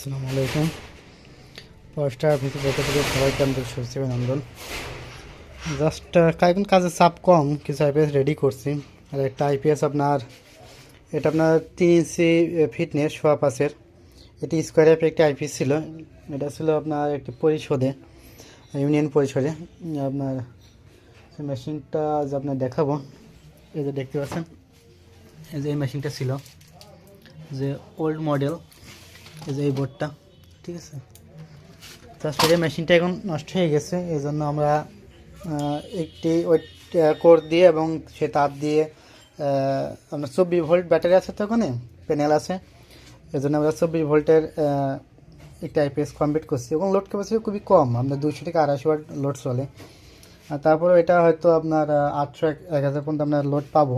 আসসালামু আলাইকুম। পাঁচটা ভিতরে পক্ষ থেকে সবাইকে আমাদের শুভেচ্ছা অভিনন্দন। জাস্ট এখন কাজের চাপ কম, কিছু আইপিএস রেডি করছি। আর একটা আইপিএস আপনার, এটা আপনার তিন ইঞ্চি ফিটনেস সোয়া পাশের এটি স্কোয়ার অ্যাপে একটি আইপিএস ছিল। এটা ছিল আপনার একটি পরিষদে ইউনিয়ন পরিষদে আপনার মেশিনটা আজ আপনার দেখাবো, এই যে দেখতে পাচ্ছেন, এই যে এই মেশিনটা ছিল, যে ওল্ড মডেল এই যে এই বোর্ডটা, ঠিক আছে? তারপরে মেশিনটা এখন নষ্ট হয়ে গেছে, এই জন্য আমরা একটি ওই কোর দিয়ে এবং সে তার দিয়ে আমরা চব্বিশ ভোল্ট ব্যাটারি আছে তো ওখানে? প্যানেল আছে। এই জন্য আমরা চব্বিশ ভোল্টের একটা আইপিএস কমপ্লিট করছি এবং লোড ক্যাপাসিটি খুবই কম। আপনার দুশো থেকে আড়াইশো ওয়াট লোড চলে। তারপরে এটা হয়তো আপনার, আটশো, এক হাজার পর্যন্ত আমরা লোড পাবো।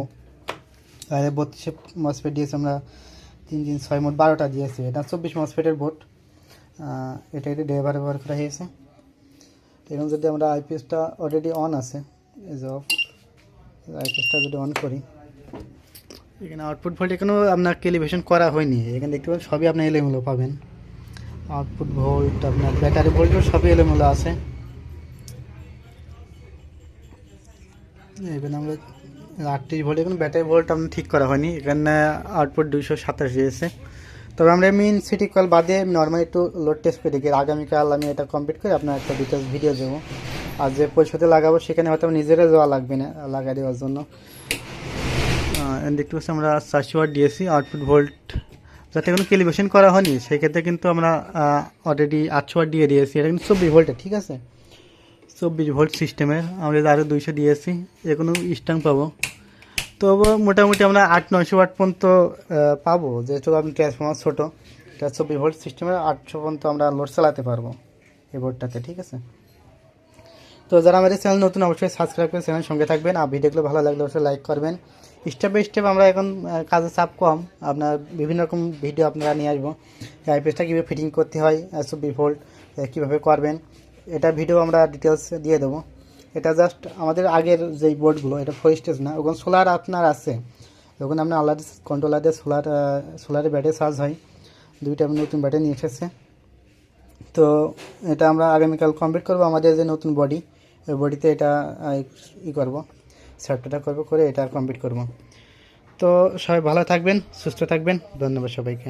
বত্রিশে মসফেট দিয়েছি আমরা তিন তিন ছয় মোট বারোটা দিয়েছি। এটা চব্বিশ মসফেটের বোর্ড এটা এটা ড্রাইভার ব্যবহার করা হয়েছে। এখন যদি আমরা আইপিএসটা অলরেডি অন আছে আইপিএসটা যদি অন করি, এখানে আউটপুট ভোল্ট এখানেও আপনার ক্যালিব্রেশন করা হয়নি। এখানে দেখতে পাবেন সবই আপনি এলোমেলো পাবেন। আউটপুট ভোল্ট আপনার ব্যাটারি ভোল্টও সবই এলোমেলো আছে। এখানে আমরা আটত্রিশ ভোল্ট, এখন ব্যাটারি ভোল্ট আপনার ঠিক করা হয়নি, এখানে আউটপুট দুইশো সাতাশ দিয়েছে। তবে আমরা মেন সিটি কল বাদে নর্মাল একটু লোড টেস্ট করে দেখি। আগামীকাল আমি এটা কমপ্লিট করে আপনার একটা ডিটেলস ভিডিও দেবো। আর যে পরিশোধে লাগাবো, সেখানে হয়তো নিজেরা যাওয়া লাগবে না, লাগাই দেওয়ার জন্য। দেখতে পাচ্ছি আমরা চারশো ওয়াট দিয়েছি আউটপুট ভোল্ট যাতে কোনো ক্যালিব্রেশন করা হয়নি সেক্ষেত্রে কিন্তু আমরা অলরেডি আটশো ওয়াট দিয়ে দিয়েছি। এটা কিন্তু চব্বিশ ভোল্টে ঠিক আছে? চব্বিশ ভোল্ট সিস্টেমের, আমরা আরও দুইশো দিয়েছি যে কোনো স্ট্যান্ড পাবো। তো মোটামুটি আমরা আট, নয়শো ওয়াট পর্যন্ত পাবো, যেহেতু আপনি ট্রান্সফর্মার ছোটো এটা চব্বিশ ভোল্ট সিস্টেমের আটশো পর্যন্ত আমরা লোড চালাতে পারব এই বোর্ডটাতে ঠিক আছে? তো যারা আমাদের চ্যানেল নতুন, অবশ্যই সাবস্ক্রাইব করে চ্যানেল সঙ্গে থাকবেন, আর ভিডিওগুলো ভালো লাগলে অবশ্যই লাইক করবেন। স্টেপ বাই স্টেপ আমরা এখন কাজের চাপ কম, আপনার বিভিন্ন রকম ভিডিও আপনারা নিয়ে আসব। আইপিএসটা কীভাবে ফিটিং করতে হয় চব্বিশ ভোল্ট কীভাবে করবেন এটা ভিডিও আমরা ডিটেলস দিয়ে দেবো। এটা জাস্ট আমাদের আগের যেই বোর্ডগুলো এটা ফোর স্টেজ না, ওখানে সোলার আপনার আছে। ওখানে আপনার আলাদা কন্ট্রোলার দিয়ে সোলার সোলারের ব্যাটারি চার্জ হয়। দুইটা আপনি নতুন ব্যাটারি নিয়ে এসেছে। তো এটা আমরা আগামীকাল কমপ্লিট করব আমাদের যে নতুন বডি ওই বডিতে এটা ই করব সফটওয়্যারটা করব, করে এটা কমপ্লিট করব। তো সবাই ভালো থাকবেন, সুস্থ থাকবেন, ধন্যবাদ সবাইকে।